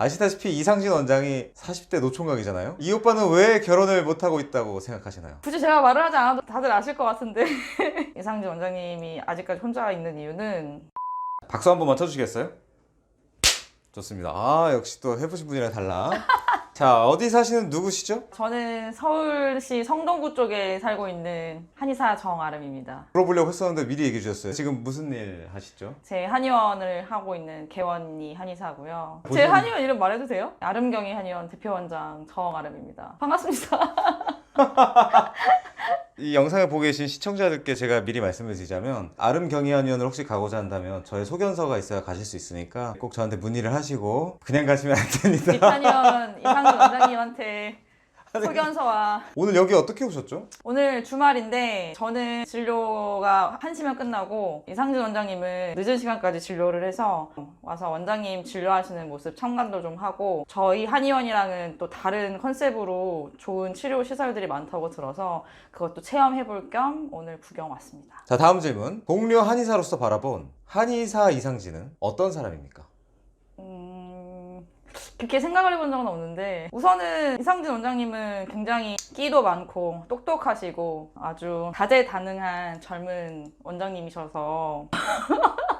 아시다시피 이상진 원장이 40대 노총각이잖아요. 이 오빠는 왜 결혼을 못하고 있다고 생각하시나요? 굳이 제가 말을 하지 않아도 다들 아실 것 같은데 이상진 원장님이 아직까지 혼자 있는 이유는 박수 한 번만 쳐주시겠어요? 좋습니다. 아 역시 또 해보신 분이랑 달라. 자 어디 사시는 누구시죠? 저는 서울시 성동구 쪽에 살고 있는 한의사 정아름입니다. 물어보려고 했었는데 미리 얘기해 주셨어요. 지금 무슨 일 하시죠? 제 한의원을 하고 있는 개원이 한의사고요. 제 무슨- 한의원 이름 말해도 돼요? 아름경희 한의원 대표원장 정아름입니다. 반갑습니다. 이 영상을 보고 계신 시청자들께 제가 미리 말씀을 드리자면 아름 경희한의원을 혹시 가고자 한다면 저의 소견서가 있어야 가실 수 있으니까 꼭 저한테 문의를 하시고 그냥 가시면 안 됩니다. 이탄현 이상진 원장님한테 소견서와 오늘 여기 어떻게 오셨죠? 오늘 주말인데 저는 진료가 1시면 끝나고 이상진 원장님은 늦은 시간까지 진료를 해서 와서 원장님 진료하시는 모습 참관도 좀 하고 저희 한의원이랑은 또 다른 컨셉으로 좋은 치료 시설들이 많다고 들어서 그것도 체험해 볼 겸 오늘 구경 왔습니다. 자 다음 질문. 동료 한의사로서 바라본 한의사 이상진은 어떤 사람입니까? 음, 그렇게 생각을 해본 적은 없는데 우선은 이상진 원장님은 굉장히 끼도 많고 똑똑하시고 아주 다재다능한 젊은 원장님이셔서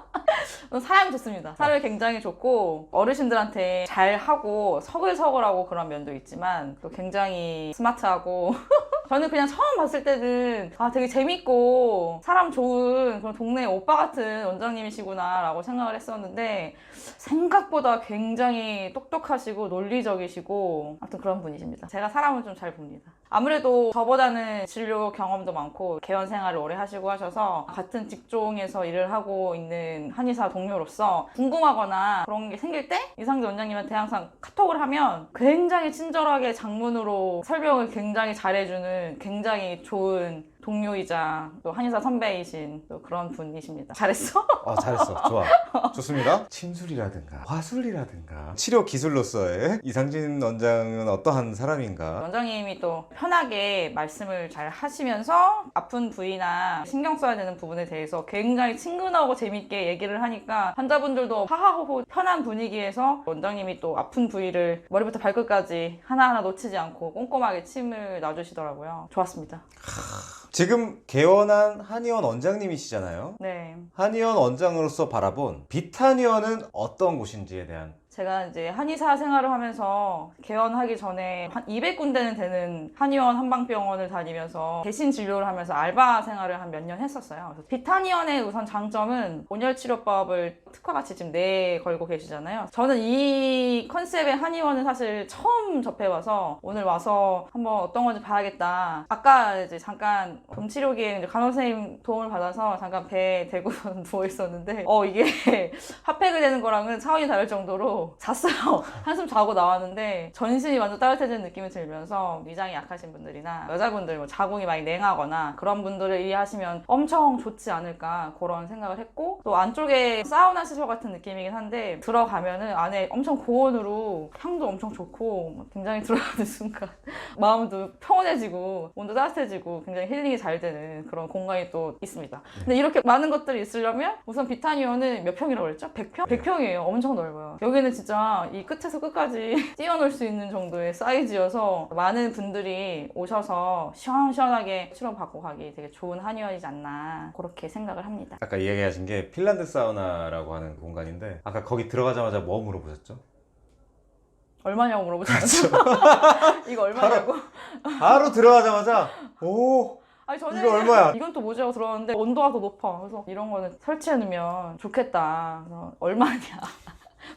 사람이 좋습니다. 사람이 굉장히 좋고 어르신들한테 잘하고 서글서글하고 그런 면도 있지만 또 굉장히 스마트하고 저는 그냥 처음 봤을 때는 아 되게 재밌고 사람 좋은 그런 동네 오빠 같은 원장님이시구나라고 생각을 했었는데 생각보다 굉장히 똑똑하시고 논리적이시고 아무튼 그런 분이십니다. 제가 사람을 좀 잘 봅니다. 아무래도 저보다는 진료 경험도 많고 개원 생활을 오래 하시고 하셔서 같은 직종에서 일을 하고 있는 한의사 동료로서 궁금하거나 그런 게 생길 때 이상재 원장님한테 항상 카톡을 하면 굉장히 친절하게 장문으로 설명을 굉장히 잘해주는 굉장히 좋은 동료이자 또 한의사 선배이신 또 그런 분이십니다. 잘했어? 아 잘했어 좋아 좋습니다 침술이라든가 화술이라든가 치료 기술로서의 이상진 원장은 어떠한 사람인가 원장님이 또 편하게 말씀을 잘 하시면서 아픈 부위나 신경 써야 되는 부분에 대해서 굉장히 친근하고 재밌게 얘기를 하니까 환자분들도 하하호호 편한 분위기에서 원장님이 또 아픈 부위를 머리부터 발끝까지 하나하나 놓치지 않고 꼼꼼하게 침을 놔주시더라고요. 좋았습니다. 지금 개원한 한의원 원장님이시잖아요 네. 한의원 원장으로서 바라본 비탄의원은 어떤 곳인지에 대한 제가 이제 한의사 생활을 하면서 개원하기 전에 한 200군데는 되는 한의원 한방병원을 다니면서 대신 진료를 하면서 알바 생활을 한 몇 년 했었어요. 그래서 비탄의원의 우선 장점은 온열 치료법을 특화같이 지금 내걸고 계시잖아요. 저는 이 컨셉의 한의원은 사실 처음 접해봐서 오늘 와서 한번 어떤 건지 봐야겠다. 아까 이제 잠깐 금치료기에 이제 간호 선생님 도움을 받아서 잠깐 배에 대고 누워 있었는데 어 이게 핫팩을 되는 거랑은 차원이 다를 정도로 잤어요. 한숨 자고 나왔는데 전신이 완전 따뜻해지는 느낌이 들면서 위장이 약하신 분들이나 여자분들 뭐 자궁이 많이 냉하거나 그런 분들을 이해하시면 엄청 좋지 않을까 그런 생각을 했고 또 안쪽에 사우나 시설 같은 느낌이긴 한데 들어가면은 안에 엄청 고온으로 향도 엄청 좋고 굉장히 들어가는 순간 마음도 평온해지고 온도 따뜻해지고 굉장히 힐링이 잘 되는 그런 공간이 또 있습니다. 근데 이렇게 많은 것들이 있으려면 우선 비타니오는 몇 평이라고 그랬죠? 100평? 100평이에요. 엄청 넓어요. 여기는 진짜 이 끝에서 끝까지 뛰어놀 수 있는 정도의 사이즈여서 많은 분들이 오셔서 시원시원하게 치료받고 가기 되게 좋은 한의원이지 않나 그렇게 생각을 합니다. 아까 이야기하신 게 핀란드 사우나라고 하는 공간인데 아까 거기 들어가자마자 뭐 물어보셨죠? 얼마냐고 물어보셨죠? 이거 얼마냐고? 바로 들어가자마자 오 아니 저는 이거 얼마야? 이건 또 뭐지 하고 들어왔는데 온도가 더 높아. 그래서 이런 거는 설치해 놓으면 좋겠다. 그래서 얼마냐?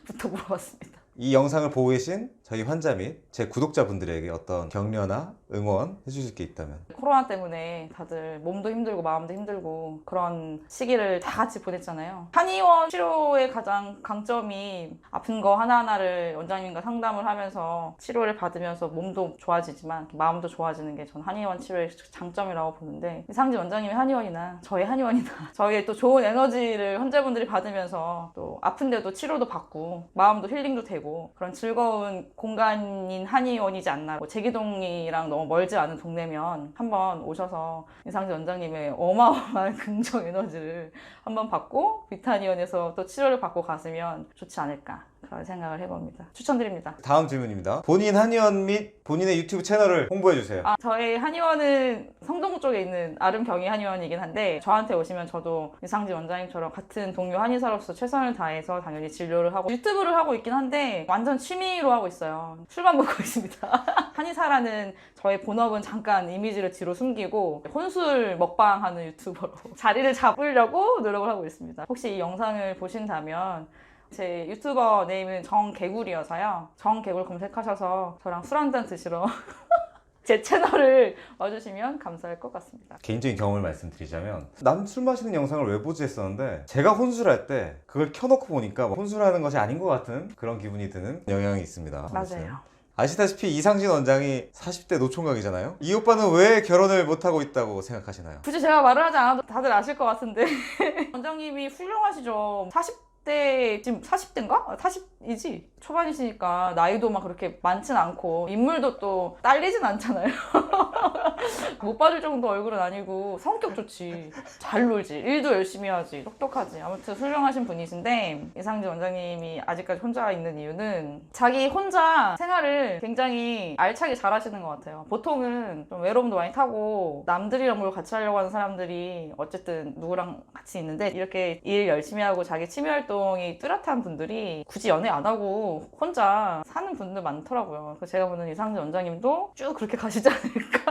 부터 물어봤습니다. 이 영상을 보고 계신 저희 환자 및 제 구독자분들에게 어떤 격려나 응원 해주실 게 있다면 코로나 때문에 다들 몸도 힘들고 마음도 힘들고 그런 시기를 다 같이 보냈잖아요. 한의원 치료의 가장 강점이 아픈 거 하나하나를 원장님과 상담을 하면서 치료를 받으면서 몸도 좋아지지만 마음도 좋아지는 게 전 한의원 치료의 장점이라고 보는데 이상진 원장님의 한의원이나 저의 한의원이나 저희의 또 좋은 에너지를 환자분들이 받으면서 또 아픈데도 치료도 받고 마음도 힐링도 되고 그런 즐거운 공간인 한의원이지 않나. 뭐 제기동이랑 너무 멀지 않은 동네면 한번 오셔서 이상진 원장님의 어마어마한 긍정 에너지를 한번 받고 비타니원에서 또 치료를 받고 가시면 좋지 않을까 그런 생각을 해봅니다. 추천드립니다. 다음 질문입니다. 본인 한의원 및 본인의 유튜브 채널을 홍보해 주세요. 아, 저희 한의원은 성동 쪽에 있는 아름 경희 한의원이긴 한데 저한테 오시면 저도 이상지 원장님처럼 같은 동료 한의사로서 최선을 다해서 당연히 진료를 하고 유튜브를 하고 있긴 한데 완전 취미로 하고 있어요. 술만 먹고 있습니다. 한의사라는 저의 본업은 잠깐 이미지를 뒤로 숨기고 혼술 먹방하는 유튜버로 자리를 잡으려고 노력을 하고 있습니다. 혹시 이 영상을 보신다면 제 유튜버 네임은 정개굴이어서요. 정개굴 검색하셔서 저랑 술 한잔 드시러 제 채널을 와주시면 감사할 것 같습니다. 개인적인 경험을 말씀드리자면 남 술 마시는 영상을 왜 보지 했었는데 제가 혼술할 때 그걸 켜놓고 보니까 뭐 혼술하는 것이 아닌 것 같은 그런 기분이 드는 영향이 있습니다. 맞아요. 아시다시피 이상진 원장이 40대 노총각이잖아요. 이 오빠는 왜 결혼을 못하고 있다고 생각하시나요? 굳이 제가 말을 하지 않아도 다들 아실 것 같은데 원장님이 훌륭하시죠. 40 대 지금 40대인가? 40이지 초반이시니까 나이도 막 그렇게 많진 않고 인물도 또 딸리진 않잖아요. 못 봐줄 정도 얼굴은 아니고 성격 좋지. 잘 놀지. 일도 열심히 하지. 똑똑하지. 아무튼 훌륭하신 분이신데 이상진 원장님이 아직까지 혼자 있는 이유는 자기 혼자 생활을 굉장히 알차게 잘 하시는 것 같아요. 보통은 좀 외로움도 많이 타고 남들이랑 뭘 같이 하려고 하는 사람들이 어쨌든 누구랑 같이 있는데 이렇게 일 열심히 하고 자기 취미 활동이 뚜렷한 분들이 굳이 연애 안 하고 혼자 사는 분들 많더라고요. 그래서 제가 보는 이상진 원장님도 쭉 그렇게 가시지 않을까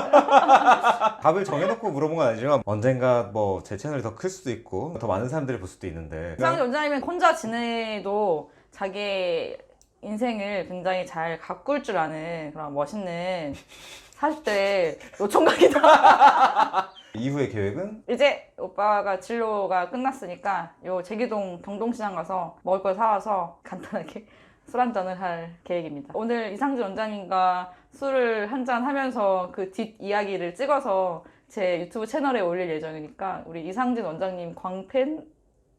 답을 정해놓고 물어본 건 아니지만 언젠가 뭐 제 채널이 더 클 수도 있고 더 많은 사람들이 볼 수도 있는데 이상진 원장님은 혼자 지내도 자기 인생을 굉장히 잘 가꿀 줄 아는 그런 멋있는 40대 노총각이다. 이후의 계획은 이제 오빠가 진로가 끝났으니까 요 제기동 경동시장 가서 먹을 걸 사와서 간단하게 술 한잔을 할 계획입니다. 오늘 이상진 원장님과 술을 한잔 하면서 그 뒷 이야기를 찍어서 제 유튜브 채널에 올릴 예정이니까 우리 이상진 원장님 광팬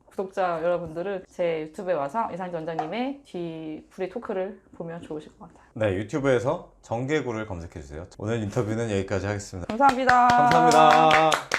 구독자 여러분들은 제 유튜브에 와서 이상진 원장님의 뒤 불의 토크를 보면 좋으실 것 같아요. 네 유튜브에서 정개구를 검색해 주세요. 오늘 인터뷰는 여기까지 하겠습니다. 감사합니다. 감사합니다.